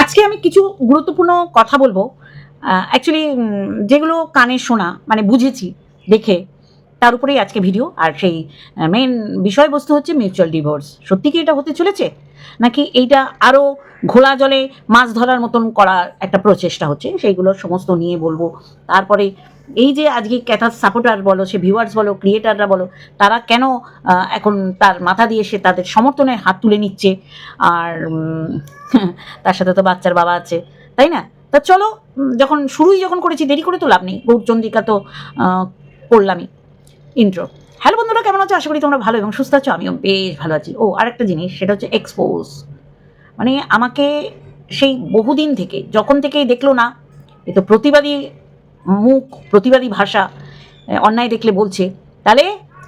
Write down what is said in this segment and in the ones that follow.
আজকে আমি কিছু গুরুত্বপূর্ণ কথা বলব। অ্যাকচুয়ালি যেগুলো কানে শোনা মানে বুঝেছি, দেখে, তার উপরেই আজকে ভিডিও আর সেই মেন বিষয়বস্তু হচ্ছে মিউচুয়াল ডিভোর্স সত্যি কি এটা হতে চলেছে? নাকি এইটা আরও ঘোলা জলে মাছ ধরার মতন করার একটা প্রচেষ্টা হচ্ছে? সেইগুলো সমস্ত নিয়ে বলব। তারপরে এই যে আজকে ক্যাথার সাপোর্টার বলো, সে ভিউয়ার্স বলো, ক্রিয়েটাররা বলো, তারা কেন এখন তার মাথা দিয়ে সে তাদের সমর্থনের হাত তুলে নিচ্ছে? আর তার সাথে তো বাচ্চার বাবা আছে, তাই না? তা চলো যখন শুরুই যখন করেছি, দেরি করে তো লাভ নেই। গৌরচন্দ্রিকা তো করলামই। ইন্ট্রো হ্যালো বন্ধুরা, কেমন আছো? আশা করি তোমরা ভালো এবং সুস্থ আছো। আমিও বেশ ভালো আছি। ও, আরেকটা জিনিস, সেটা হচ্ছে এক্সপোজ মানে আমাকে সেই বহুদিন থেকে, যখন থেকেই দেখল না, এ তো প্রতিবাদী মুখ, প্রতিবাদী ভাষা অন্যায় দেখলে বলছে। তাহলে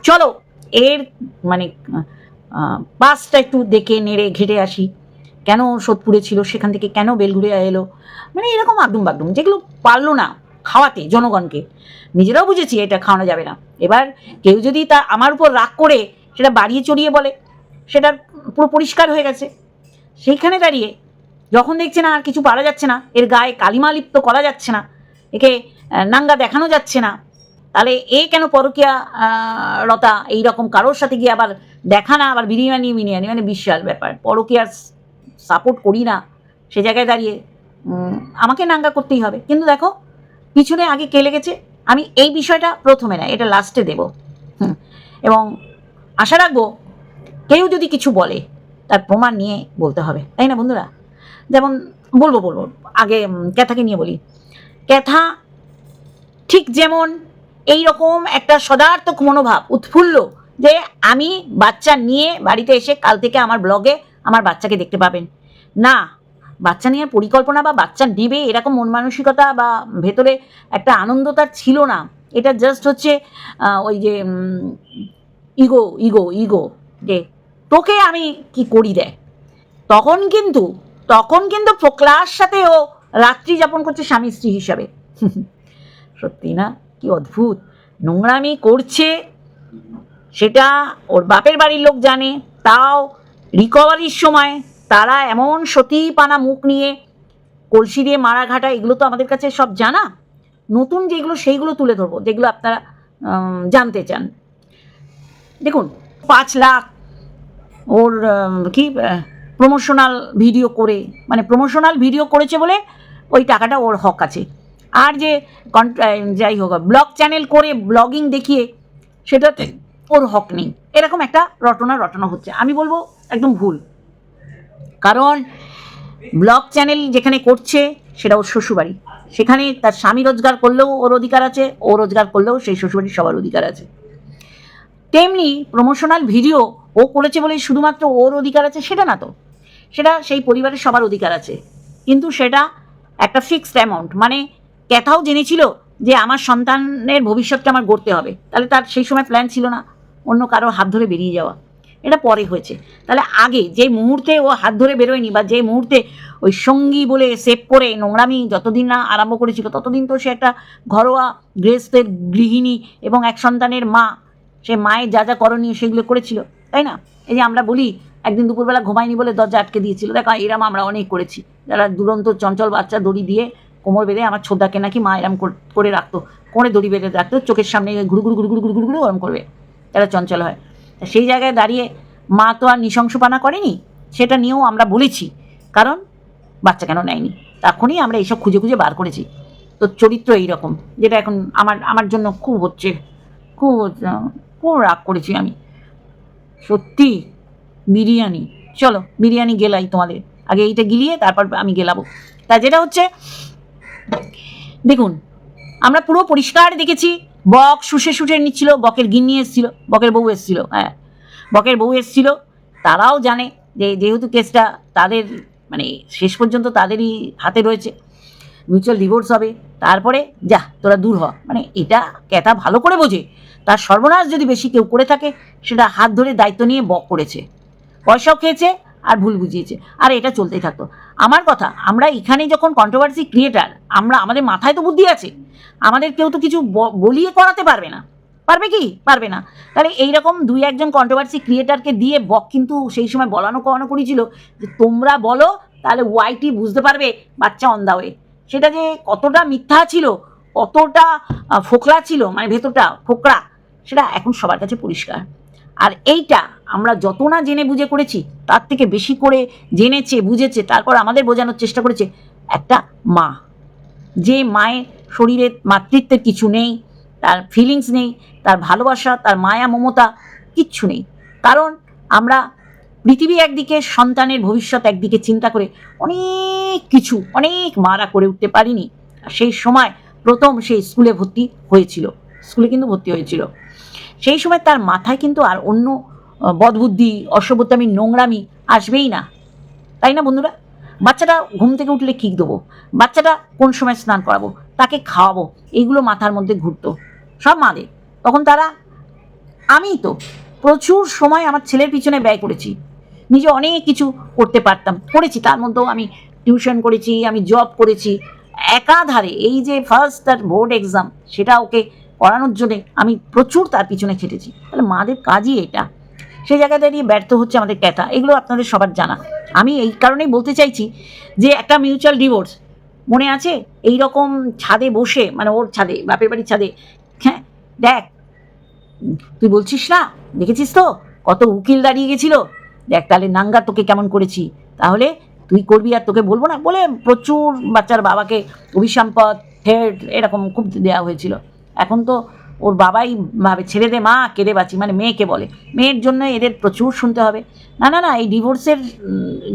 চলো, এর মানে বাসটা একটু দেখে নেড়ে ঘেটে আসি। কেন সোদপুরে ছিল, সেখান থেকে কেন বেলঘুরে এলো? মানে এরকম আগডুম বাগডুম যেগুলো পারল না খাওয়াতে জনগণকে। নিজেরাও বুঝেছি এটা খাওয়ানো যাবে না। এবার কেউ যদি তা আমার উপর রাগ করে, সেটা বাড়িয়ে চড়িয়ে বলে, সেটা পুরো পরিষ্কার হয়ে গেছে। সেইখানে দাঁড়িয়ে যখন দেখছে না আর কিছু পারা যাচ্ছে না, এর গায়ে কালিমা লিপ্ত করা যাচ্ছে না, একে নাঙ্গা দেখানো যাচ্ছে না। তাহলে এ কেন পরকিয়া লতা এইরকম কারোর সাথে গিয়ে আবার দেখা না, আবার বিরিয়ানি মিনিয়ানি মানে বিশাল ব্যাপার। পরকিয়ার সাপোর্ট করি না, সে জায়গায় দাঁড়িয়ে। আমাকে নাঙ্গা করতেই হবে। কিন্তু দেখো, পিছনে আগে কে লেগেছে? আমি এই বিষয়টা প্রথমে না, এটা লাস্টে দেব। হুম। এবং আশা রাখব, কেউ যদি কিছু বলে, তার প্রমাণ নিয়ে বলতে হবে। তাই না বন্ধুরা? যেমন বলব বলব। আগে ক্যাথাকে নিয়ে বলি। ক্যাথা ঠিক যেমন এই রকম একটা সদার্থক মনোভাব উৎফুল্ল যে আমি বাচ্চা নিয়ে বাড়িতে এসে কাল থেকে আমার ব্লগে আমার বাচ্চাকে দেখতে পাবেন। না, বাচ্চা নিয়ে পরিকল্পনা বা বাচ্চা নেবে এরকম মন মানসিকতা বা ভেতরে একটা আনন্দ তার ছিল না। এটা জাস্ট হচ্ছে ওই যে ইগো ইগো ইগো যে তোকে আমি কি করি দেয় তখন কিন্তু তখন কিন্তু ফোকলার সাথে ও রাত্রি যাপন করছে স্বামী স্ত্রী হিসাবে। সত্যি না? কি অদ্ভুত। নোংরামি করছে, সেটা ওর বাপের বাড়ির লোক জানে। তাও রিকভারির সময় তারা এমন সতীপানা মুখ নিয়ে কলসি দিয়ে মারা ঘাটা, এগুলো তো আমাদের কাছে সব জানা। নতুন যেগুলো, সেইগুলো তুলে ধরবো, যেগুলো আপনারা জানতে চান। দেখুন, পাঁচ লাখ ওর কি প্রমোশনাল ভিডিও করে মানে প্রমোশনাল ভিডিও করেছে বলে ওই টাকাটা ওর হক আছে। আর যে যাই হোক ব্লগ চ্যানেল করে ব্লগিং দেখিয়ে সেটাতে ওর হক নেই। এরকম একটা রটনা রটনা হচ্ছে। আমি বলব একদম ভুল। কারণ ব্লগ চ্যানেল যেখানে করছে সেটা ওর শ্বশুরবাড়ি। সেখানে তার স্বামী রোজগার করলেও ওর অধিকার আছে, ও রোজগার করলেও সেই শ্বশুরবাড়ির সবার অধিকার আছে। তেমনি প্রমোশনাল ভিডিও ও করেছে বলেই শুধুমাত্র ওর অধিকার আছে, সেটা না তো। সেটা সেই পরিবারের সবার অধিকার আছে। কিন্তু সেটা একটা ফিক্সড অ্যামাউন্ট মানে ক্যাথাও জেনেছিল যে আমার সন্তানের ভবিষ্যৎকে আমার গড়তে হবে। তাহলে তার সেই সময় প্ল্যান ছিল না অন্য কারও হাত ধরে বেরিয়ে যাওয়া। এটা পরে হয়েছে। তাহলে আগে যে মুহূর্তে ও হাত ধরে বেরোয়নি বা যে মুহূর্তে ওই সঙ্গী বলে সেভ করে নোংরামি যতদিন না আরম্ভ করেছিল, ততদিন তো সে একটা ঘরোয়া গৃহস্থের গৃহিণী এবং এক সন্তানের মা, সে মায়ের যা যা করণীয় সেগুলো করেছিল, তাই না? এই যে আমরা বলি, একদিন দুপুরবেলা ঘুমায়নি বলে দরজা আটকে দিয়েছিল। দেখো, এরম আমরা অনেক করেছি। যারা দুরন্ত, চঞ্চল বাচ্চা দড়ি দিয়ে কোমর বেঁধে আমার ছোদ্দাকে নাকি মা এরম করে রাখতো। কোমরে দড়ি বেঁধে রাখতো, চোখের সামনে ঘুরু ঘুরু ঘুরু ঘুরু ঘুরু ঘুরু ওরম করবে। যারা চঞ্চল হয়। সেই জায়গায় দাঁড়িয়ে মা তো আর নৃশংসপানা করেনি, সেটা নিয়েও আমরা বলেছি, কারণ বাচ্চা কেন নেয়নি? তখনই আমরা এইসব খুঁজে খুঁজে বার করেছি। তো চরিত্র এই রকম যেটা এখন আমার আমার জন্য খুব হচ্ছে, খুব খুব রাগ করেছি আমি। সত্যি, বিরিয়ানি। চলো, বিরিয়ানি গেলাই তোমাদের। আগে এইটা গিলিয়ে তারপর আমি গেলাবো। তা যেটা হচ্ছে দেখুন, আমরা পুরো পরিষ্কার দেখেছি, বক শুষে শুষে নিচ্ছিল, বকের গিন্নি এসেছিল, বকের বউ এসেছিল হ্যাঁ। বকের বউ এসেছিল, তারাও জানে যে যেহেতু কেসটা তাদের মানে শেষ পর্যন্ত তাদেরই হাতে রয়েছে, মিউচুয়াল ডিভোর্স হবে, তারপরে যা, তোরা দূর হ। মানে এটা ক্যাথা ভালো করে বোঝে, তার সর্বনাশ যদি বেশি কেউ করে থাকে, সেটা হাত ধরে দায়িত্ব নিয়ে বক করেছে। পয়সাও খেয়েছে আর ভুল বুঝিয়েছে। আর এটা চলতেই থাকতো। আমার কথা, আমরা এখানে যখন কন্ট্রোভার্সি ক্রিয়েটার আমরা, আমাদের মাথায় তো বুদ্ধি আছে। আমাদের কেউ তো কিছু বলিয়ে করাতে পারবে না। পারবে কি? পারবে না। তাহলে এইরকম দুই একজন কন্ট্রোভার্সি ক্রিয়েটারকে দিয়ে বক কিন্তু সেই সময় বলানো করানো করেছিল যে, তোমরা বলো, তাহলে ওয়াইটি বুঝতে পারবে, বাচ্চা অন দা ওয়ে সেটা যে কতটা মিথ্যা ছিল, কতটা ফোকলা ছিল মানে ভেতরটা, ফোকরা, সেটা এখন সবার কাছে পরিষ্কার। আর এইটা আমরা যত না জেনে বুঝে করেছি, তার থেকে বেশি করে জেনেছে, বুঝেছে, তারপর আমাদের বোঝানোর চেষ্টা করেছে একটা মা। যে মায়ের শরীরে মাতৃত্বের কিছু নেই, তার ফিলিংস নেই, তার ভালোবাসা, তার মায়া, মমতা কিচ্ছু নেই। কারণ আমরা পৃথিবী একদিকে, সন্তানের ভবিষ্যৎ একদিকে চিন্তা করে অনেক কিছু, অনেক মারা করে উঠতে পারিনি। সেই সময় প্রথম সেই স্কুলে ভর্তি হয়েছিল। স্কুলে কিন্তু ভর্তি হয়েছিল। সেই সময় তার মাথায় কিন্তু আর অন্য বদবুদ্ধি অসভ্যতামি নোংরামি আসবেই না। তাই না বন্ধুরা? বাচ্চাটা ঘুম থেকে উঠলে কী দেবো? বাচ্চাটা কোন সময় স্নান করাবো? তাকে খাওয়াবো? এইগুলো মাথার মধ্যে ঘুরতো। সব মাদের। তখন তারা আমি তো প্রচুর সময় আমার ছেলের পিছনে ব্যয় করেছি। নিজে অনেক কিছু করতে পারতাম। করেছি, তার মধ্যেও আমি টিউশন করেছি, আমি জব করেছি। একাধারে এই যে ফার্স্ট তার বোর্ড এক্সাম সেটা ওকে করানোর জন্যে আমি প্রচুর তার পিছনে খেটেছি। তাহলে মাদের কাজই এটা। সেই জায়গায় দাঁড়িয়ে ব্যর্থ হচ্ছে আমাদের ক্যাথা এগুলো আপনাদের সবার জানা। আমি এই কারণেই বলতে চাইছি যে একটা মিউচুয়াল ডিভোর্স মনে আছে? এই রকম ছাদে বসে মানে ওর ছাদে, বাপের বাড়ির ছাদে হ্যাঁ দেখ, তুই বলছিস না? দেখেছিস তো? কত উকিল দাঁড়িয়ে গেছিল। দেখ, তাহলে নাঙ্গা তোকে কেমন করেছি? তাহলে তুই করবি আর তোকে বলব না? বলে প্রচুর বাচ্চার বাবাকে অভিসম্পদ, হেড, এরকম খুব দেওয়া হয়েছিল। এখন তো ওর বাবাই ভাবে ছেড়ে দে মা কেঁদে বাঁচি মানে মেয়েকে বলে। মেয়ের জন্য এদের প্রচুর শুনতে হবে। না না না, এই ডিভোর্সের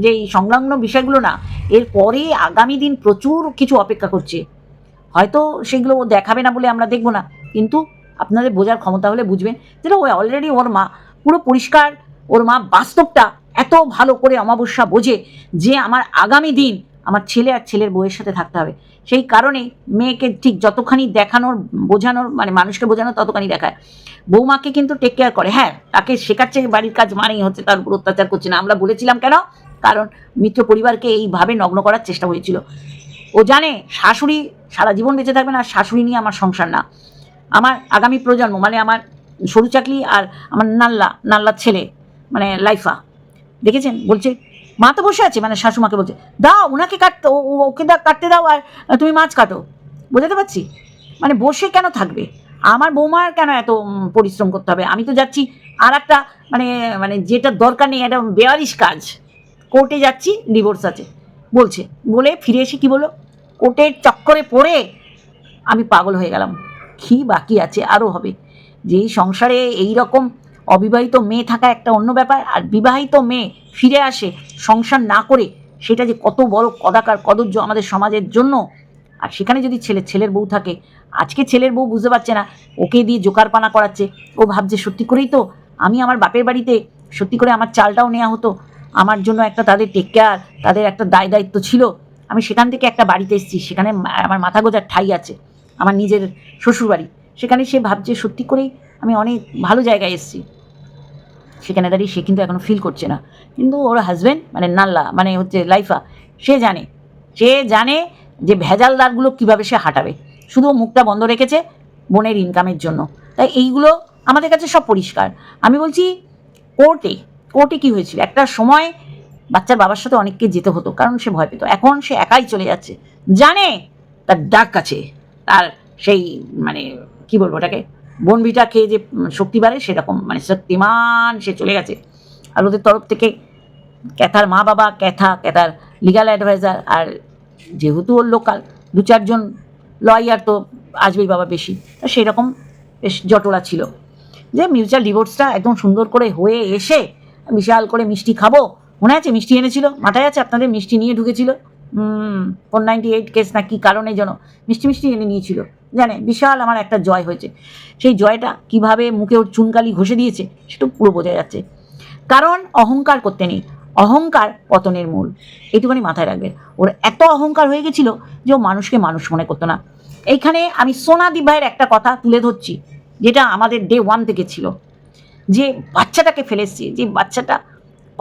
যে এই সংলগ্ন বিষয়গুলো না, এর পরে আগামী দিন প্রচুর কিছু অপেক্ষা করছে। হয়তো সেগুলো ও দেখাবে না বলে আমরা দেখব না, কিন্তু আপনাদের বোঝার ক্ষমতা হলে বুঝবেন যেটা ও অলরেডি ওর মা, পুরো পরিষ্কার, ওর মা বাস্তবটা এত ভালো করে অমাবস্যা বোঝে যে আমার আগামী দিন আমার ছেলে আর ছেলের বউয়ের সাথে থাকতে হবে। সেই কারণে মেয়েকে ঠিক যতখানি দেখানোর, বোঝানোর মানে মানুষকে বোঝানোর ততখানি দেখায়। বৌমাকে কিন্তু টেক কেয়ার করে। হ্যাঁ তাকে শেখাচ্ছে বাড়ির কাজ মানেই হচ্ছে তার উপর অত্যাচার করছে না। আমরা বলেছিলাম কেন? কারণ মিত্র পরিবারকে এইভাবে নগ্ন করার চেষ্টা হয়েছিল। ও জানে শাশুড়ি সারা জীবন বেঁচে থাকবে না শাশুড়ি নিয়ে আমার সংসার না। আমার আগামী প্রজন্ম মানে আমার সরু চাকলি আর আমার নাল্লা, নাল্লার ছেলে মানে লাইফা, দেখেছেন? বলছে মা তো বসে আছে মানে শাশুমাকে বলছে, দাও ওনাকে কাটতে ওকে দা, কাটতে দাও আর তুমি মাছ কাটো। বোঝাতে পারছি? মানে বসে কেন থাকবে? আমার বৌমার কেন এত পরিশ্রম করতে হবে? আমি তো যাচ্ছি আর একটা মানে মানে যেটা দরকার নেই একটা বেয়ারিশ কাজ। কোর্টে যাচ্ছি, ডিভোর্স আছে। বলছে, বলে ফিরে এসে কি বলো কোর্টের চক্করে পড়ে আমি পাগল হয়ে গেলাম। কি বাকি আছে? আরও হবে। যেই সংসারে এই রকম অবিবাহিত মেয়ে থাকা একটা অন্য ব্যাপার, আর বিবাহিত মেয়ে ফিরে আসে সংসার না করে, সেটা যে কত বড় কদাকার কদর্য আমাদের সমাজের জন্য। আর সেখানে যদি ছেলে ছেলের বউ থাকে, আজকে ছেলের বউ বুঝতে পারছে না, ওকে দিয়ে জোকারপানা করাচ্ছে, ও ভাবছে, সত্যি করেই তো আমি আমার বাপের বাড়িতে, সত্যি করে আমার চালটাও নেওয়া হতো, আমার জন্য একটা তাদের টেক কেয়ার তাদের একটা দায় দায়িত্ব ছিল। আমি সেখান থেকে একটা বাড়িতে এসেছি, সেখানে আমার মাথা গোজার ঠাই আছে, আমার নিজের শ্বশুরবাড়ি। সেখানে সে ভাবছে, সত্যি করেই আমি অনেক ভালো জায়গায় এসেছি। সেখানে দাঁড়িয়ে সে কিন্তু এখনও ফিল করছে না। কিন্তু ওর হাজব্যান্ড মানে নাল্লা মানে হচ্ছে লাইফা, সে জানে। সে জানে যে ভেজাল দাগগুলো কীভাবে সে হাঁটাবে। শুধু মুখটা বন্ধ রেখেছে বোনের ইনকামের জন্য। তাই এইগুলো আমাদের কাছে সব পরিষ্কার। আমি বলছি কোর্টে কোর্টে কী হয়েছিল? একটা সময় বাচ্চার বাবার সাথে অনেককে যেতে হতো, কারণ সে ভয় পেত। এখন সে একাই চলে যাচ্ছে। জানে, তার ডাক আছে। তার সেই মানে কি বলব ওটাকে? বনবিটা খেয়ে যে শক্তি বাড়ে, সেরকম মানে শক্তিমান, সে চলে গেছে। আর ওদের তরফ থেকে ক্যাথার মা বাবা, ক্যাথা, ক্যাথার লিগাল অ্যাডভাইজার আর যেহেতু ওর লোকাল দু চারজন লয়ার তো আসবেই বাবা বেশি। সেই রকম বেশ জটলা ছিল। যে মিউচুয়াল ডিভোর্সটা একদম সুন্দর করে হয়ে এসে, বিশাল করে মিষ্টি খাব। মনে আছে? মিষ্টি এনেছিল? মাথায় আছে? আপনাদের মিষ্টি নিয়ে ঢুকেছিল? ফোর নাইনটি এইট কেস না কী কারণে যেন মিষ্টি মিষ্টি এনে নিয়েছিল। জানে, বিশাল আমার একটা জয় হয়েছে। সেই জয়টা কীভাবে মুখে ওর চুনকালি ঘষে দিয়েছে সেটা পুরো বোঝা যাচ্ছে। কারণ অহংকার করতে নেই। অহংকার পতনের মূল। এইটুখানি মাথায় রাখবেন। ওর এত অহংকার হয়ে গেছিল যে ও মানুষকে মানুষ মনে করতো না। এইখানে আমি সোনাদি ভাইয়ের একটা কথা তুলে ধরছি, যেটা আমাদের ডে ওয়ান থেকে ছিল। যে বাচ্চাটাকে ফেলে এসছে যে বাচ্চাটা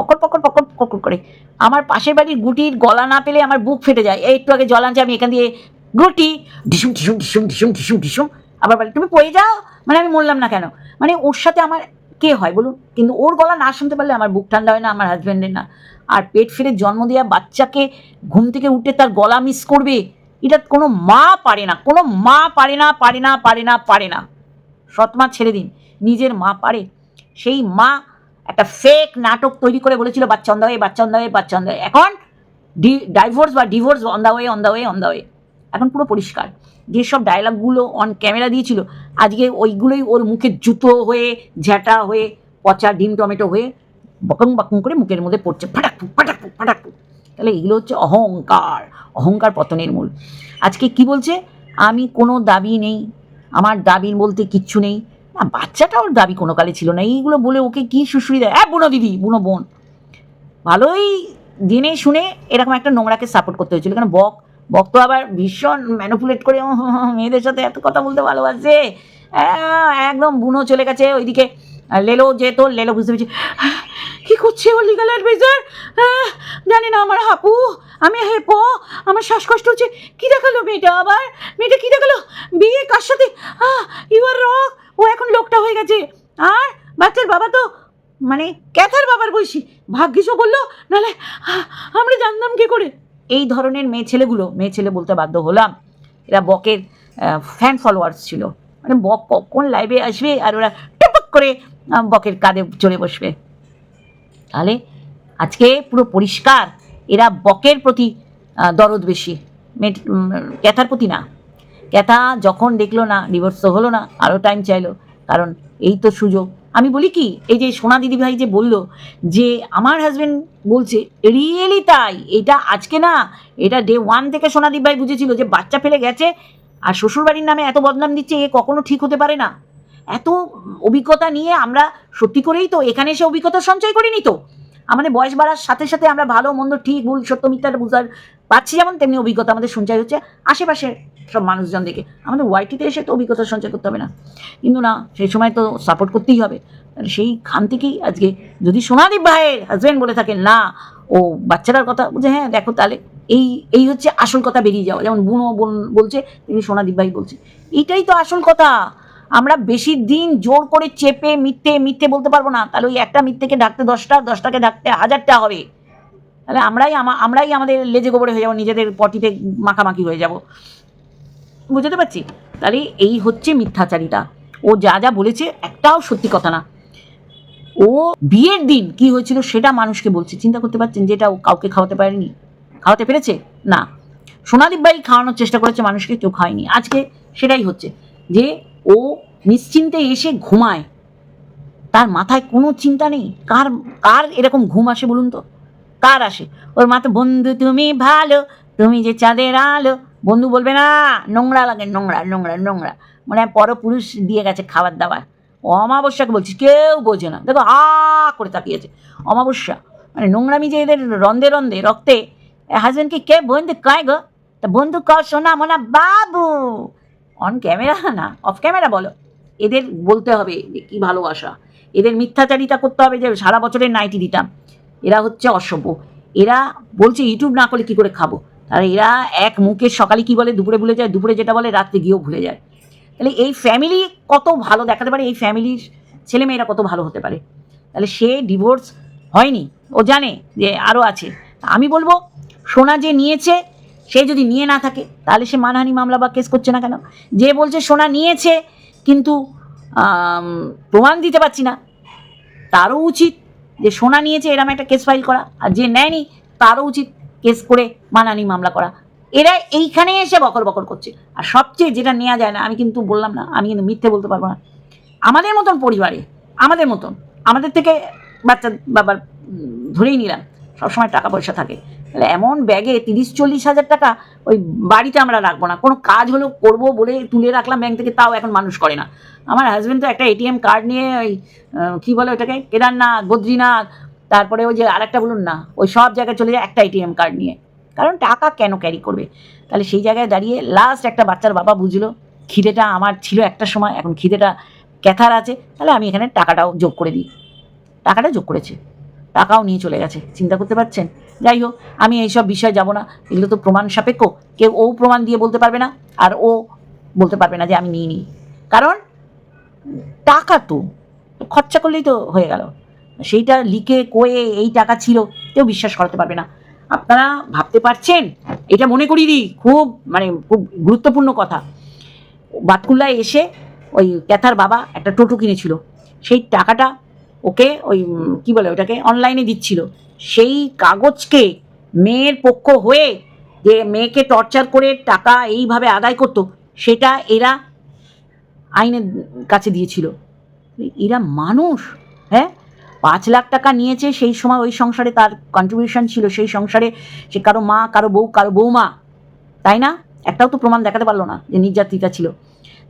পকর পকর পকর পকর করে। আমার পাশের বাড়ির গুটির গলা না পেলে আমার বুক ফেটে যায়। এই একটু আগে জল আনছে, আমি এখান দিয়ে গুটি ঢিসুম ঢিসুম ঢিসুম ঢিসুম ঢিসুম ঢিসুম। আবার বলে, তুমি পড়ে যাও? মানে আমি মরলাম না কেন? মানে ওর সাথে আমার কে হয় বলুন? কিন্তু ওর গলা না শুনতে পারলে আমার বুক ঠান্ডা হয় না, আমার হাজব্যান্ডের না। আর পেট ফেরে জন্ম দেওয়া বাচ্চাকে ঘুম থেকে উঠে তার গলা মিস করবে, এটা কোনো মা পারে না। কোনো মা পারে না পারে না পারে না পারে না। সৎ মা ছেড়ে দিন। নিজের মা পারে। সেই মা একটা ফেক নাটক তৈরি করে বলেছিল, বাচ্চা অন দা ওয়ে বাচ্চা অন দা ওয়ে বাচ্চা অন দা এখন ডি ডাইভোর্স বা divorce on the way on the way on the way এখন পুরো পরিষ্কার। যেসব ডায়লগগুলো অন ক্যামেরা দিয়েছিল, আজকে ওইগুলোই ওর মুখে জুতো হয়ে ঝ্যাটা হয়ে, পচা ডিম টমেটো হয়ে, বকং বকং করে মুখের মধ্যে পড়ছে ফাটাকু ফাটাকু ফাটাকু তাহলে এগুলো হচ্ছে অহংকার অহংকার পতনের মূল। আজকে কি বলছে? আমি কোনো দাবি নেই, আমার দাবি বলতে কিচ্ছু নেই না বাচ্চাটা ওর দাবি কোনো কালে ছিল না। এইগুলো বলে ওকে কি শুশুরি দেয়? হ্যাঁ বুনো দিদি বুনো বোন। ভালোই দিনে শুনে এরকম একটা নোংরাকে সাপোর্ট করতে হয়েছিল। কেন বক বক তো আবার ভীষণ ম্যানুপুলেট করে হুম, হুম, মেয়েদের সাথে এত কথা বলতে ভালোবাসে। আহ, একদম বুনো চলে গেছে ওইদিকে। লেলো যে তো লেলো বুঝতে পেরেছি কি করছে ও লিগাল অ্যাডভাইজার জানি না আমার হাপু আমি হেপো আমার শ্বাসকষ্ট হচ্ছে। কি দেখাল মেয়েটা আবার? মেয়েটা কী দেখাল? বিয়ে কার সাথে? ইউ আর রক ও এখন লোকটা হয়ে গেছে। আর বাচ্চার বাবা তো মানে ক্যাথার বাবার বয়সী। ভাগ্যিসও বলল নাহলে আমরা জানতাম কি করে? এই ধরনের মেয়ে ছেলেগুলো, মেয়ে ছেলে বলতে বাধ্য হলাম। এরা বকের ফ্যান ফলোয়ার্স ছিল। মানে বক কখন লাইভে আসবে আর ওরা টপক করে বকের কাঁধে চলে বসবে। তাহলে আজকে পুরো পরিষ্কার, এরা বকের প্রতি দরদ বেশি। মেয়ে- ক্যাথার প্রতি না। ক্যাথা যখন দেখল না ডিভোর্স তো হলো না আরও টাইম চাইলো। কারণ এই তো সুযোগ। আমি বলি কি, এই যে সোনা দিদি ভাই যে বলল যে, আমার হাজবেন্ড বলছে রিয়েলি তাই? এটা আজকে না? এটা ডে ওয়ান থেকে সোনা দিদি ভাই বুঝেছিল যে, বাচ্চা ফেলে গেছে আর শ্বশুরবাড়ির নামে এত বদনাম দিচ্ছে, এ কখনো ঠিক হতে পারে না। এত অভিজ্ঞতা নিয়ে আমরা, সত্যি করেই তো, এখানে এসে অভিজ্ঞতা সঞ্চয় করিনি তো। আমাদের বয়স বাড়ার সাথে সাথে আমরা ভালো, মন্দ, ঠিক, ভুল, সত্য, মিথ্যাটা বুঝার পাচ্ছি যেমন, তেমনি অভিজ্ঞতা আমাদের সঞ্চয় হচ্ছে আশেপাশে সব মানুষজন দেখে। আমাদের ওয়াইটিতে এসে তো অভিজ্ঞতা সঞ্চয় করতে হবে না। কিন্তু না, সেই সময় তো সাপোর্ট করতেই হবে। তাহলে সেই খান থেকেই আজকে যদি সোনাদীপ ভাইয়ের হাজব্যান্ড বলে থাকেন, না, ও বাচ্চাটার কথা বলছে হ্যাঁ দেখো তাহলে এই এই হচ্ছে আসল কথা বেরিয়ে যাওয়া। যেমন বুনো বোন বলছে, তিনি সোনাদীপ ভাই বলছে। এইটাই তো আসল কথা। আমরা বেশি দিন জোর করে চেপে, মিথ্যে মিথ্যে বলতে পারব না। তাহলে ওই একটা মিথ্যেকে ঢাকতে দশটা, দশটাকে ঢাকতে হাজারটা হবে। তাহলে আমরাই আমরাই আমাদের লেজে গোবরে হয়ে যাব, নিজেদের পটিতে মাখামাখি হয়ে যাব। বুঝতে পারছি? তাহলে এই হচ্ছে মিথ্যাচারিতা ও যা যা বলেছে, একটাও সত্যি কথা না। ও বিয়ের দিন কি হয়েছিল সেটা মানুষকে বলছে। চিন্তা করতে পারছেন যেটা ও কাউকে খাওয়াতে পারেনি? খাওয়াতে পেরেছে? না। সোনাদীপ ভাই খাওয়ানোর চেষ্টা করেছে মানুষকে কেউ খায়নি আজকে সেটাই হচ্ছে যে ও নিশ্চিন্তে এসে ঘুমায়। তার মাথায় কোনো চিন্তা নেই। কার কার এরকম ঘুম আসে বলুন তো? কার আসে? ওর মাথা, বন্ধু, তুমি ভালো। তুমি যে চাঁদের আলো বন্ধু বলবে, না, নোংরা লাগে, নোংরা নোংরা নোংরা। মনে পরপুরুষ দিয়ে গেছে খাবার দাবার। অমাবস্যাকে বলছি, কেউ বোঝে না। দেখো আ করে তাকিয়েছে। অমাবস্যা মানে নোংরামি যে এদের রন্ধে রন্ধে, রক্তে হাজব্যান্ডকে কে বন্ধু কয় গো? তা বন্ধু, ক শোনা মোনা, বাবু। অন ক্যামেরা না অফ ক্যামেরা বলো। এদের বলতে হবে যে, কী ভালোবাসা? এদের মিথ্যাচারিতা করতে হবে যে, সারা বছরের নাইটি দিতাম। এরা হচ্ছে অসভ্য। এরা বলছে, ইউটিউব না করলে কী করে খাব? আর এরা এক মুখে সকালে কি বলে, দুপুরে ভুলে যায়, দুপুরে যেটা বলে, রাত্রে গিয়েও ভুলে যায়। তাহলে এই ফ্যামিলি কত ভালো দেখাতে পারে, এই ফ্যামিলির ছেলেমেয়েরা কত ভালো হতে পারে? তাহলে সে ডিভোর্স হয়নি, ও জানে যে আরও আছে। আমি বলব, সোনা যে নিয়েছে, সে যদি নিয়ে না থাকে, তাহলে সে মানহানি মামলা বা কেস করছে না কেন? যে বলছে সোনা নিয়েছে, কিন্তু প্রমাণ দিতে পারছি না, তারও উচিত যে সোনা নিয়েছে, এরম একটা কেস ফাইল করা। আর যে নেয়নি, তারও উচিত কেস করে মানানি মামলা করা। এরা এইখানে এসে বকর বকর করছে। আর সবচেয়ে যেটা নেওয়া যায় না, আমি কিন্তু বললাম না, আমি কিন্তু মিথ্যে বলতে পারব না। আমাদের মতন পরিবারে, আমাদের মতন, আমাদের থেকে বাচ্চা, বাবার ধরেই নিলাম, সবসময় টাকা পয়সা থাকে। তাহলে এমন ব্যাগে তিরিশ, চল্লিশ হাজার টাকা ওই বাড়িতে আমরা রাখব না। কোনো কাজ হলো করব বলে তুলে রাখলাম ব্যাংক থেকে, তাও এখন মানুষ করে না। আমার হাজব্যান্ড তো একটা এটিএম কার্ড নিয়ে ওই কী বলে ওটাকে? কেদারনাথ, বদ্রীনাথ তারপরে ওই যে আরেকটা বলুন না, ওই সব জায়গায় চলে যায় একটা এটিএম কার্ড নিয়ে। কারণ টাকা কেন ক্যারি করবে? তাহলে সেই জায়গায় দাঁড়িয়ে লাস্ট একটা বাচ্চার বাবা বুঝলো, খিদেটা আমার ছিল একটা সময়, এখন খিদেটা ক্যাথার আছে, তাহলে আমি এখানে টাকাটাও যোগ করে দিই। টাকাটা যোগ করেছে। টাকাও নিয়ে চলে গেছে। চিন্তা করতে পারছেন? যাই হোক, আমি এইসব বিষয়ে যাব না। এগুলো তো প্রমাণ সাপেক্ষ। কেউ ও প্রমাণ দিয়ে বলতে পারবে না, আর ও বলতে পারবে না যে আমি নিই নি কারণ টাকা তো, খরচা করলেই তো হয়ে গেল। সেইটা লিখে কয়ে এই টাকা ছিল, কেউ বিশ্বাস করাতে পারবে না। আপনারা ভাবতে পারছেন? এটা মনে করি খুব মানে খুব গুরুত্বপূর্ণ কথা। বাতকুল্লায় এসে ওই ক্যাথার বাবা একটা টোটো কিনেছিল। সেই টাকাটা ওকে ওই কি বলে ওটাকে, অনলাইনে দিচ্ছিল। সেই কাগজকে মেয়ের পক্ষ হয়ে যে মেয়েকে টর্চার করে টাকা এইভাবে আদায় করতো, সেটা এরা আইনের কাছে দিয়েছিল। এরা মানুষ হ্যাঁ? পাঁচ লাখ টাকা নিয়েছে, সেই সময় ওই সংসারে তার কন্ট্রিবিউশন ছিল, সেই সংসারে সে কারও মা, কারও বউ, কারও বৌমা তাই না? একটাও তো প্রমাণ দেখাতে পারল না যে নির্যাতিতা ছিল।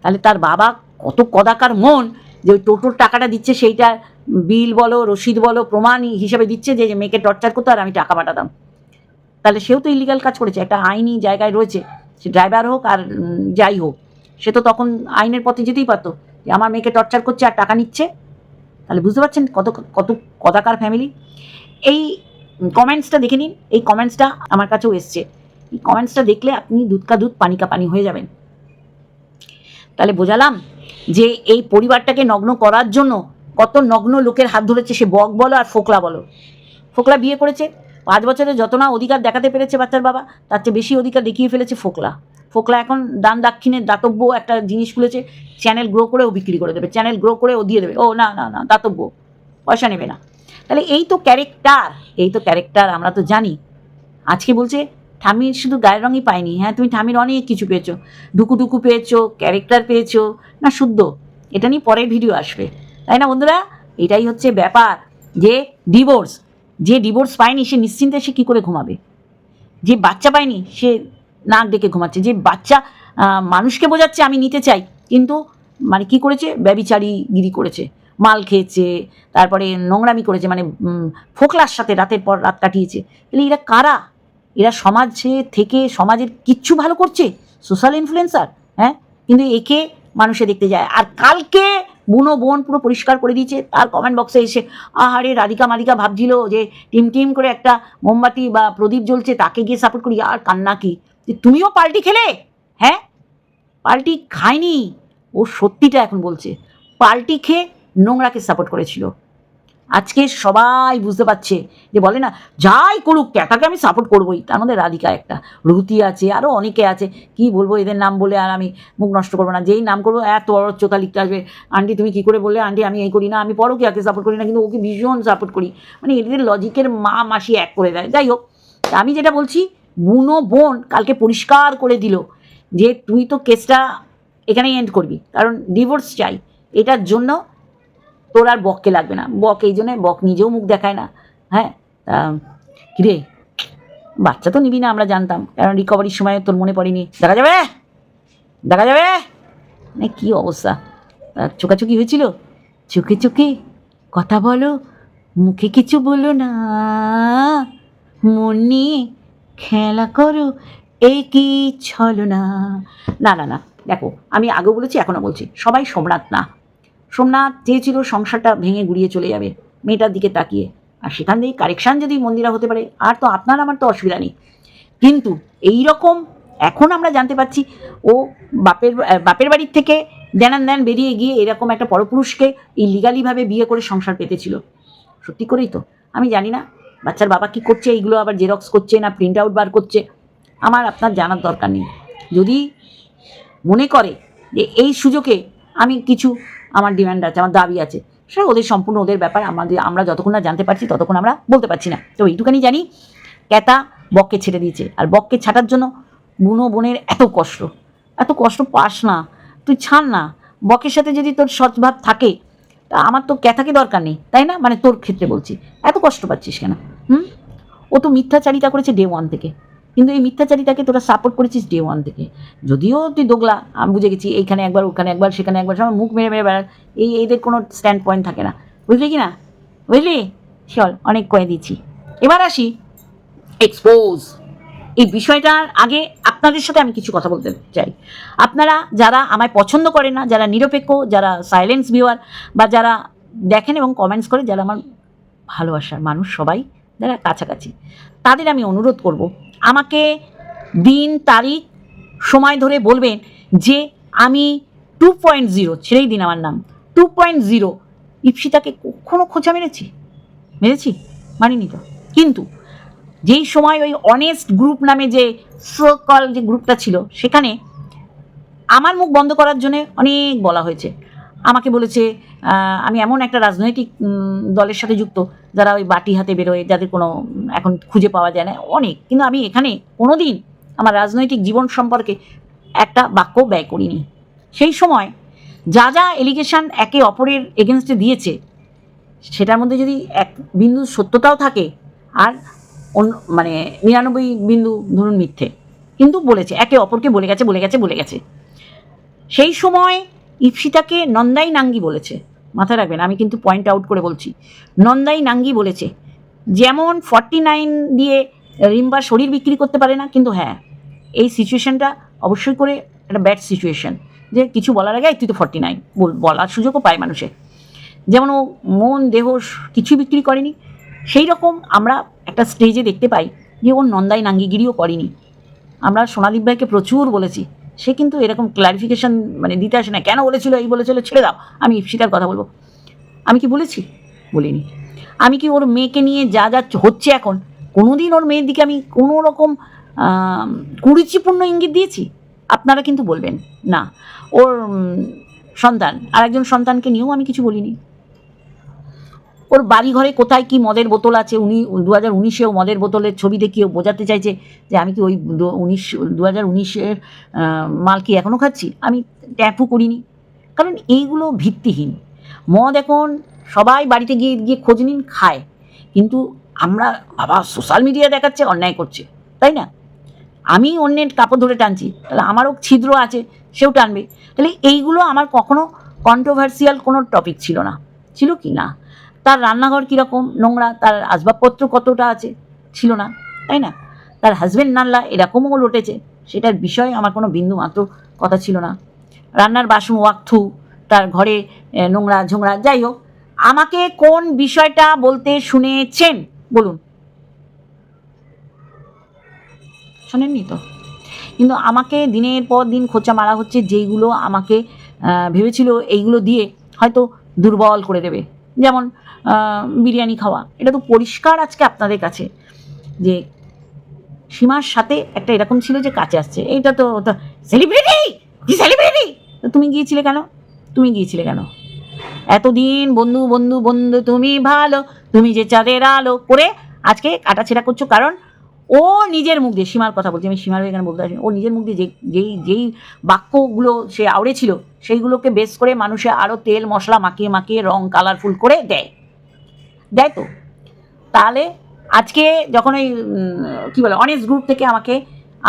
তাহলে তার বাবা কত কদাকার মন যে ওই টোটোর টাকাটা দিচ্ছে, সেইটা বিল বলো, রসিদ বলো, প্রমাণ হিসেবে দিচ্ছে যে মেয়েকে টর্চার করতো আর আমি টাকা পাঠাতাম। তাহলে সেও তো ইলিগাল কাজ করেছে, একটা আইনি জায়গায় রয়েছে, সে ড্রাইভার হোক আর যাই হোক, সে তো তখন আইনের পথে যেতেই পারতো যে আমার মেয়েকে টর্চার করছে আর টাকা নিচ্ছে। তাহলে বুঝতে পারছেন কত কত কদাকার ফ্যামিলি এই কমেন্টসটা দেখে নিন। এই কমেন্টসটা আমার কাছেও এসছে। এই কমেন্টসটা দেখলে আপনি দুধ কা দুধ, পানি কা পানি হয়ে যাবেন। তাহলে বোঝালাম যে এই পরিবারটাকে নগ্ন করার জন্য কত নগ্ন লোকের হাত ধরেছে, সে বক বলো আর ফোকলা বলো। ফোকলা বিয়ে করেছে, পাঁচ বছরে যত না অধিকার দেখাতে পেরেছে বাচ্চার বাবা, তার চেয়ে বেশি অধিকার দেখিয়ে ফেলেছে ফোকলা। ফোকলা এখন দান দাক্ষিণের দাতব্য একটা জিনিস খুলেছে চ্যানেল গ্রো করে ও বিক্রি করে দেবে চ্যানেল গ্রো করে ও দিয়ে দেবে। ও, না না না, দাতব্য, পয়সা নেবে না। তাহলে এই তো ক্যারেক্টার এই তো ক্যারেক্টার আমরা তো জানি। আজকে বলছে ঠামির শুধু গায়ের রঙই পাইনি হ্যাঁ তুমি ঠামির অনেক কিছু পেয়েছ। ডুকু পেয়েছ ক্যারেক্টার পেয়েছ, না শুদ্ধ? এটা নিয়ে পরের ভিডিও আসবে। তাই না বন্ধুরা? এটাই হচ্ছে ব্যাপার। যে ডিভোর্স যে ডিভোর্স পায়নি, সে নিশ্চিন্তে সে কী করে ঘুমাবে? যে বাচ্চা পায়নি, সে নাক ডেকে ঘুমাচ্ছে। যে বাচ্চা মানুষকে বোঝাচ্ছে, আমি নিতে চাই। কিন্তু মানে কি করেছে? ব্যবিচারী গিরি করেছে। মাল খেয়েছে, তারপরে নোংরামি করেছে মানে ফোকলার সাথে রাতের পর রাত কাটিয়েছে। তাহলে এরা কারা? এরা সমাজে থেকে, সমাজের কিচ্ছু ভালো করছে? সোশ্যাল ইনফ্লুয়েন্সার হ্যাঁ? কিন্তু একে মানুষে দেখতে যায়। আর কালকে বুনো বোন পুরো পরিষ্কার করে দিয়েছে, তার কমেন্ট বক্সে এসে, আহারে, রাধিকা মালিকা ভাবছিল যে টিম টিম করে একটা মোমবাতি বা প্রদীপ জ্বলছে, তাকে গিয়ে সাপোর্ট করি। আর কান্না কি? যে তুমিও পাল্টি খেলে? হ্যাঁ? পাল্টি খায়নি ও সত্যিটা এখন বলছে। পাল্টি খেয়ে নোংরাকে সাপোর্ট করেছিল। আজকে সবাই বুঝতে পারছে যে বলে না, যাই করুক ক্যাটাকে আমি সাপোর্ট করবোই। তার মধ্যে রাধিকা একটা, রুতি আছে আরও অনেকে আছে। কি বলব এদের নাম বলে আর আমি মুখ নষ্ট করব না। যেই নাম করব, এত অরচ্যতা লিখতে আসবে। আন্টি, তুমি কী করে বললে? আন্টি, আমি এই করি না, আমি পরকিয়াকে সাপোর্ট করি না, কিন্তু ওকে ভীষণ সাপোর্ট করি। মানে এদের লজিকের মা মাসি এক করে দেয়। যাই হোক, আমি যেটা বলছি বুনো বোন কালকে পরিষ্কার করে দিল যে তুই তো কেসটা এখানেই এন্ড করবি। কারণ ডিভোর্স চাই। এটার জন্য তোর আর বককে লাগবে না। বক এই জন্যে বক নিজেও মুখ দেখায় না। হ্যাঁ? কিরে বাচ্চা তো নিবি না আমরা জানতাম। কারণ রিকভারির সময় তোর মনে পড়েনি। দেখা যাবে? দেখা যাবে? মানে কী অবস্থা? চোখাচোখি হয়েছিল? চোখে চোখে কথা বলো, মুখে কিছু বলো না। মন খেলা করো এই কি ছলো না না না না দেখো, আমি আগেও বলেছি, এখনও বলছি, সবাই সোমনাথ না। সোমনাথ চেয়েছিল সংসারটা ভেঙে গুড়িয়ে চলে যাবে, মেয়েটার দিকে তাকিয়ে। আর সেখান থেকে কারেকশান যদি মন্দিরা হতে পারে, আর তো আপনার আমার তো অসুবিধা নেই। কিন্তু এই রকম এখন আমরা জানতে পারছি, ও বাপের বাপের বাড়ির থেকে দেনান দেন বেরিয়ে গিয়ে এরকম একটা পরপুরুষকে ইলিগালিভাবে বিয়ে করে সংসার পেতেছিল। সত্যি করেই তো? আমি জানি না বাচ্চার বাবা কি করছে, এইগুলো আবার জেরক্স করছে না প্রিন্ট আউট বার করছে? আমার আপনার জানার দরকার নেই। যদি মনে করে যে এই সুযোগে আমি কিছু আমার ডিমান্ড আছে, আমার দাবি আছে সে ওদের সম্পূর্ণ ওদের ব্যাপার, আমাদের, আমরা যতক্ষণ না জানতে পারছি ততক্ষণ আমরা বলতে পারছি না। তো এইটুখানি জানি ক্যাতা বককে ছেড়ে দিয়েছে, আর বককে ছাটার জন্য বুনো বোনের এত কষ্ট এত কষ্ট পাস না, তুই ছাড় না। বকের সাথে যদি তোর সৎভাব থাকে তা আমার তো ক্যাথাকে দরকার নেই, তাই না? মানে তোর ক্ষেত্রে বলছি। এত কষ্ট পাচ্ছিস কেন? হুম? ও তো মিথ্যাচারিতা করেছে ডে ওয়ান থেকে। কিন্তু এই মিথ্যাচারিতাকে তোরা সাপোর্ট করেছিস ডে ওয়ান থেকে। যদিও তুই দোগলা, আমি বুঝে গেছি, এইখানে একবার, ওখানে একবার, সেখানে একবার, সব মুখ মেরে মেরে বেড়ার এই এদের কোনো স্ট্যান্ড পয়েন্ট থাকে না। বুঝলি কি না? বুঝলি? চল অনেক কয়ে দিচ্ছি। এবার আসি। এক্সপোজ এই বিষয়টার আগে আপনাদের সাথে আমি কিছু কথা বলতে চাই। আপনারা যারা আমায় পছন্দ করেন না, যারা নিরপেক্ষ, যারা সাইলেন্স ভিউয়ার বা যারা দেখেন এবং কমেন্টস করে, যারা আমার ভালোবাসার মানুষ সবাই, যারা কাছাকাছি, তাদের আমি অনুরোধ করব, আমাকে দিন, তারিখ, সময় ধরে বলবেন যে আমি টু পয়েন্ট জিরো ছেড়েই দিন আমার নাম টু পয়েন্ট জিরো ইপসিতাকে কখনো খোঁচা মেরেছি? মেরেছি? মানিনি তো। কিন্তু যেই সময় ওই অনেস্ট গ্রুপ নামে যে কল যে গ্রুপটা ছিল, সেখানে আমার মুখ বন্ধ করার জন্য অনেক বলা হয়েছে। আমাকে বলেছে আমি এমন একটা রাজনৈতিক দলের সাথে যুক্ত, যারা ওই বাটি হাতে বেরোয়, যাদের কোনো, এখন খুঁজে পাওয়া যায় না, অনেক। কিন্তু আমি এখানে কোনো দিন আমার রাজনৈতিক জীবন সম্পর্কে একটা বাক্য ব্যয় করিনি। সেই সময় যা যা এলিগেশন একে অপরের এগেনস্টে দিয়েছে, সেটার মধ্যে যদি এক বিন্দু সত্যতাও থাকে, আর অন্য মানে নিরানব্বই বিন্দু ধরুন মিথ্যে। কিন্তু বলেছে, একে অপরকে বলে গেছে বলে গেছে বলে গেছে। সেই সময় ইপসিতাকে নন্দাই নাঙ্গি বলেছে, মাথায় রাখবেন, আমি কিন্তু পয়েন্ট আউট করে বলছি। নন্দাই নাঙ্গি বলেছে, যেমন ফর্টি নাইন দিয়ে রিম্বা শরীর বিক্রি করতে পারে না, কিন্তু হ্যাঁ এই সিচুয়েশনটা অবশ্যই করে একটা ব্যাড সিচুয়েশন যে কিছু বলার আগে তুই তো ফর্টি নাইন বলার সুযোগও পায় মানুষে যেমন ও মন, দেহ কিছুই বিক্রি করেনি সেই রকম আমরা একটা স্টেজে দেখতে পাই যে ও নন্দাই নাঙ্গিগিরিও করেনি। আমরা সোনাদীপ ভাইকে প্রচুর বলেছি, সে কিন্তু এরকম ক্লারিফিকেশন মানে দিতে আসে না, কেন বলেছিল, এই বলেছিল, ছেড়ে দাও, আমি ইপসিতার কথা বলব। আমি কি বলেছি? বলিনি। আমি কি ওর মেয়েকে নিয়ে যা যা হচ্ছে এখন, কোনোদিন ওর মেয়ের দিকে আমি কোনো রকম কুরুচিপূর্ণ ইঙ্গিত দিয়েছি? আপনারা কিন্তু বলবেন, না। ওর সন্তান আর একজন সন্তানকে নিয়েও আমি কিছু বলিনি। ওর বাড়ি ঘরে কোথায় কি মদের বোতল আছে? উনি দু হাজার উনিশেও মদের বোতলের ছবি দেখিয়ে বোঝাতে চাইছে যে আমি কি ওই উনিশ দু হাজার উনিশের মাল কি এখনও খাচ্ছি? আমি ট্যাপও করিনি। কারণ এইগুলো ভিত্তিহীন। মদ এখন সবাই বাড়িতে গিয়ে গিয়ে খোঁজ নিন, খায়। কিন্তু আমরা আবার সোশ্যাল মিডিয়া দেখাচ্ছে, অন্যায় করছে। তাই না? আমি অন্যের কাপড় ধরে টানছি। তাহলে আমারও ছিদ্র আছে, সেও টানবে। তাহলে এইগুলো আমার কখনো কন্ট্রোভার্সিয়াল কোনো টপিক ছিল না। ছিল কি না? তার রান্নাঘর কীরকম, নোংরা, তার আসবাবপত্র কতটা আছে, ছিল না, তাই না? তার হাজবেন্ড নাল্লা এরকমও লটেছে সেটার বিষয়ে আমার কোনো বিন্দু মাত্র কথা ছিল না। রান্নার বাসন ওয়াকথু, তার ঘরে নোংরা ঝোংরা, যাই হোক, আমাকে কোন বিষয়টা বলতে শুনেছেন? বলুন। শোনেননি তো? কিন্তু আমাকে দিনের পর দিন খোঁচা মারা হচ্ছে, যেইগুলো আমাকে ভেবেছিল, এইগুলো দিয়ে হয়তো দুর্বল করে দেবে। যেমন বিরিয়ানি খাওয়া। এটা তো পরিষ্কার আজকে আপনাদের কাছে যে সীমার সাথে একটা এরকম ছিল যে কাছে আসছে। এইটা তো সেলিব্রিটি কি সেলিব্রিটি তুমি গিয়েছিলে কেন? তুমি গিয়েছিলে কেন? এতদিন বন্ধু বন্ধু বন্ধু, তুমি ভালো, তুমি যে চাঁদের আলো করে আজকে কাটাছেড়া করছ। কারণ ও নিজের মুখ দিয়ে, সীমার কথা বলছি, আমি সীমার এখানে বলতে পারছি ও নিজের মুখ দিয়ে যে, যেই যেই বাক্যগুলো সে আওড়েছিল সেইগুলোকে বেস করে মানুষে আরও তেল, মশলা মাখিয়ে মাখিয়ে, রং কালারফুল করে দেয়। দেয় তো তাহলে আজকে যখন ওই কী বলে অনেস্ট গ্রুপ থেকে আমাকে,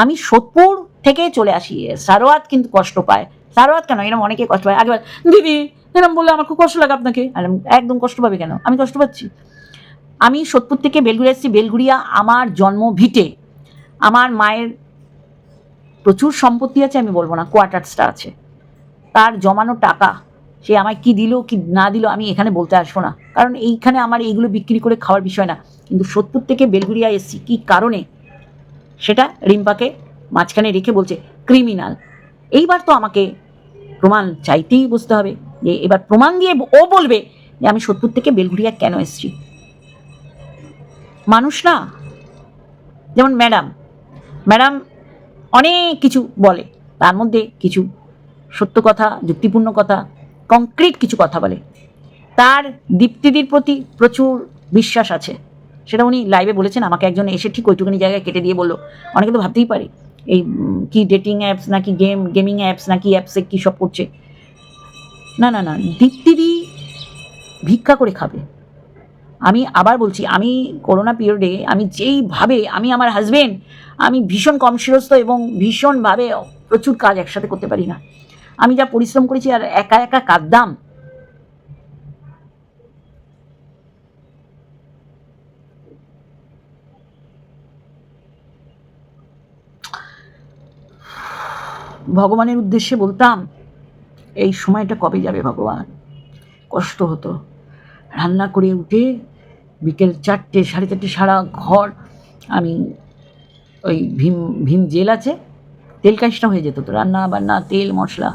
আমি সোদপুর থেকে চলে আসি। সারোয়াত কিন্তু কষ্ট পায়। সারোয়াত কেন? এরকম অনেকে কষ্ট পায়। আগে দিদি এরকম বললে আমার খুব কষ্ট লাগে আপনাকে। একদম কষ্ট পাবে কেন? আমি কষ্ট পাচ্ছি। আমি সোদপুর থেকে বেলগুড়িয়া এসেছি। বেলগুড়িয়া আমার জন্ম ভিটে। আমার মায়ের প্রচুর সম্পত্তি আছে, আমি বলব না, কোয়ার্টার্সটা আছে। তার জমানো টাকা সে আমায় কি দিল, কি না দিল, আমি এখানে বলতে আসব না। কারণ এইখানে আমার এইগুলো বিক্রি করে খাওয়ার বিষয় না। কিন্তু সোদপুর থেকে বেলগুড়িয়া এসছি, কী কারণে? সেটা রিম্পাকে মাঝখানে রেখে বলছে, ক্রিমিনাল। এইবার তো আমাকে প্রমাণ চাইতেই বুঝতে হবে যে, এবার প্রমাণ দিয়ে ও বলবে যে, আমি সোদপুর থেকে বেলগুড়িয়া কেন এসেছি? মানুষ না? যেমন ম্যাডাম। ম্যাডাম অনেক কিছু বলে। তার মধ্যে কিছু সত্য কথা, যুক্তিপূর্ণ কথা কংক্রিট কিছু কথা বলে। তার দীপ্তিদির প্রতি প্রচুর বিশ্বাস আছে। সেটা উনি লাইভে বলেছেন, আমাকে একজন এসে ঠিক ওইটুকুনি জায়গায় কেটে দিয়ে বলল। অনেকে তো ভাবতেই পারে, এই কি ডেটিং অ্যাপস নাকি গেম গেমিং অ্যাপস নাকি অ্যাপসে কী সব করছে। না না না, দীপ্তিদি ভিক্ষা করে খাবে। আমি আবার বলছি, আমি করোনা পিরিয়ডে আমি যেইভাবে আমি আমার হাজবেন্ড আমি ভীষণ কমশিরস্ত এবং ভীষণভাবে প্রচুর কাজ একসাথে করতে পারি না। আমি যা পরিশ্রম করেছি আর একা একা কাঁদদাম। ভগবানের উদ্দেশ্যে বলতাম, এই সময়টা কবে যাবে ভগবান? কষ্ট হতো। রান্না করে উঠে বিকেল চারটে, সাড়ে চারটে সারা ঘর, আমি ওই ভীম ভীম জেল আছে তেল কাজটা হয়ে যেত তো, রান্না, বান্না, তেল, মশলা।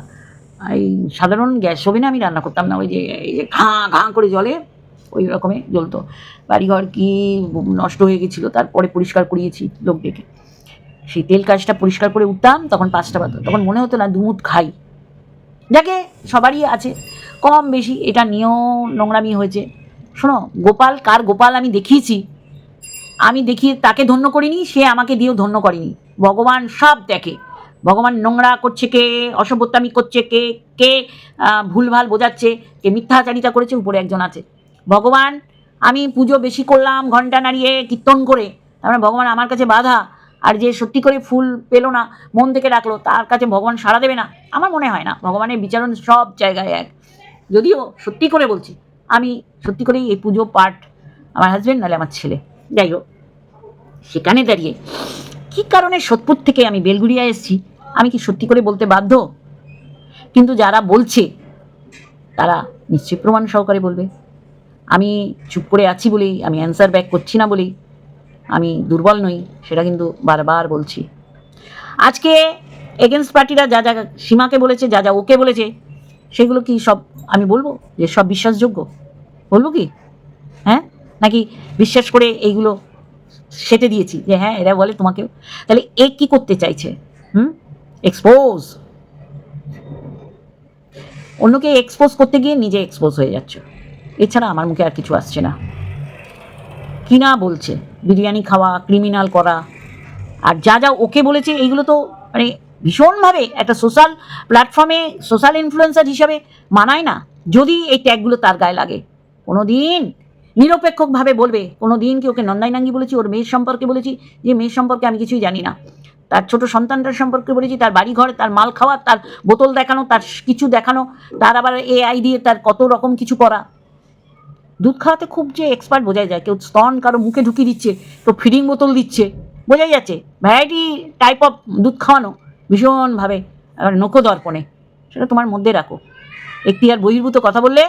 এই সাধারণ গ্যাস ওভেনে আমি রান্না করতাম না, ওই যে, এই যে ঘাঁ ঘাঁ করে জলে ওই রকমে জ্বলতো। বাড়িঘর কি নষ্ট হয়ে গেছিল, তারপরে পরিষ্কার করিয়েছি লোক ডেকে। সেই তেল কাজটা পরিষ্কার করে উঠতাম, তখন পাঁচটা বাজতো। তখন মনে হতো না দুমুট খাই। যাকে সবারই আছে, কম বেশি এটা নিয়েও নোংরামি হয়েছে। শোনো, গোপাল, কার গোপাল আমি দেখিয়েছি, আমি দেখিয়ে তাকে ধন্য করিনি, সে আমাকে দিয়েও ধন্য করেনি। ভগবান সব দেখে। ভগবান নোংরা করছে কে? অসভ্যতামি করছে কে? কে ভুলভাল বোঝাচ্ছে? কে মিথ্যাচারিতা করেছে? উপরে একজন আছে। ভগবান, আমি পুজো বেশি করলাম ঘণ্টা নাড়িয়ে, কীর্তন করে। তারপরে ভগবান আমার কাছে বাধা। আর যে সত্যি করে ফুল পেল না, মন থেকে রাখল, তার কাছে ভগবান সাড়া দেবে না। আমার মনে হয় না, ভগবানের বিচারণ সব জায়গায় এক। যদিও সত্যি করে বলছি, আমি সত্যি করেই এই পুজো পাঠ আমার হাজব্যান্ড নাহলে আমার ছেলে। যাই হোক, সেখানে দাঁড়িয়ে কী কারণে সোদপুর থেকে আমি বেলগুড়িয়া এসেছি? আমি কি সত্যি করে বলতে বাধ্য? কিন্তু যারা বলছে, তারা নিশ্চয়ই প্রমাণ সহকারে বলবে। আমি চুপ করে আছি বলেই, আমি অ্যান্সার ব্যাক করছি না বলেই, আমি দুর্বল নই, সেটা কিন্তু বারবার বলছি। আজকে এগেনস্ট পার্টিরা যা যা সীমাকে বলেছে, যা যা ওকে বলেছে, সেগুলো কি সব আমি বলব যে সব বিশ্বাসযোগ্য? বলব কি? হ্যাঁ? নাকি বিশ্বাস করে এইগুলো সেটে দিয়েছি যে হ্যাঁ এরা বলে তোমাকে তাহলে এ কি করতে চাইছে? হুম? এক্সপোজ অন্যকে এক্সপোজ করতে গিয়ে নিজে এক্সপোজ হয়ে যাচ্ছ। এছাড়া আমার মুখে আর কিছু আসছে না। কি না বলছে? বিরিয়ানি খাওয়া ক্রিমিনাল করা। আর যা যা ওকে বলেছে, এইগুলো তো মানে ভীষণভাবে একটা সোশ্যাল প্ল্যাটফর্মে সোশ্যাল ইনফ্লুয়েন্সার হিসাবে মানায় না। যদি এই ট্যাগগুলো তার গায়ে লাগে। কোনো দিন নিরপেক্ষভাবে বলবে কোনো দিন কি ওকে নন্দাইনাঙ্গি বলেছি, ওর মেয়ের সম্পর্কে বলেছি, যে মেয়ের সম্পর্কে আমি কিছুই জানি না। তার ছোট সন্তানটার সম্পর্কে বলেছি, তার বাড়ি ঘর তার মাল খাওয়া, তার বোতল দেখানো, তার কিছু দেখানো, তার আবার এআই দিয়ে তার কত রকম কিছু করা। দুধ খাওয়াতে খুব যে এক্সপার্ট বোঝাই যায়, কেউ স্তন কারও মুখে ঢুকিয়ে দিচ্ছে, কেউ ফিডিং বোতল দিচ্ছে, বোঝাই যাচ্ছে। ভ্যারাইটি টাইপ অফ দুধ খাওয়ানো ভীষণভাবে আর দর্পণে। সেটা তোমার মধ্যে রাখো। একটি আর বহির্ভূত কথা বললে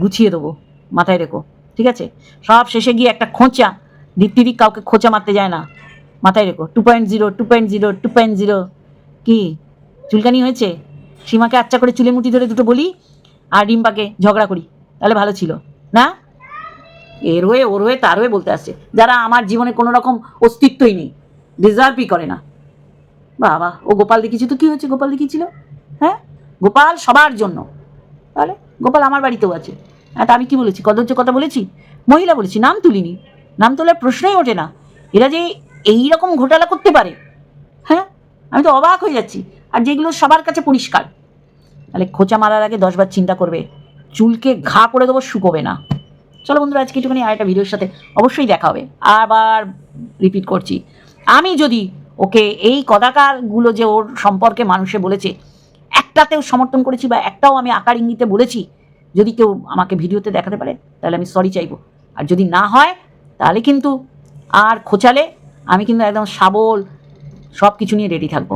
গুছিয়ে দেবো, মাথায় রেখো, ঠিক আছে? সব শেষে গিয়ে একটা খোঁচা দীপ্তিদিক কাউকে খোঁচা মারতে যায় না। মাথায় রেখো। Two point zero two point zero two point zero কি? চুলকানি হয়েছে? সীমাকে আচ্ছা করে চুলে মুঠি ধরে দুটো বলি আর ডিম্পাকে ঝগড়া করি। তাহলে ভালো ছিল, না? এর হয়ে, ওর হয়ে, তার হয়ে বলতে আসছে। যারা আমার জীবনে কোনো রকম অস্তিত্বই নেই ডিজার্ভই করে না। বাবা, ও গোপাল দেখিয়েছি তো কী হয়েছে? গোপাল দেখিয়েছিল হ্যাঁ? গোপাল সবার জন্য। তাহলে গোপাল আমার বাড়িতেও আছে। হ্যাঁ তা আমি কি বলেছি? কদর্য কথা বলেছি? মহিলা বলেছি, নাম তুলিনি। নাম তোলার প্রশ্নই ওঠে না। এরা যে এই রকম ঘোটালা করতে পারে? হ্যাঁ? আমি তো অবাক হয়ে যাচ্ছি। আর যেগুলো সবার কাছে পরিষ্কার। তাহলে খোঁচা মারার আগে দশবার চিন্তা করবে। চুলকে ঘা করে দেবো, শুকোবে না। চলো বন্ধুরা, আজকে একটুখানি আরেকটা ভিডিওর সাথে অবশ্যই দেখা হবে। আবার রিপিট করছি। আমি যদি ওকে এই কদাকারগুলো যে ওর সম্পর্কে মানুষে বলেছে, একটাতেও সমর্থন করেছি বা একটাও আমি আকার ইঙ্গিতে বলেছি, যদি কেউ আমাকে ভিডিওতে দেখাতে পারে, তাহলে আমি সরি চাইব। আর যদি না হয়, তাহলে কিন্তু আর খোঁচালে আমি কিন্তু একদম সাবল সব কিছু নিয়ে রেডি থাকব।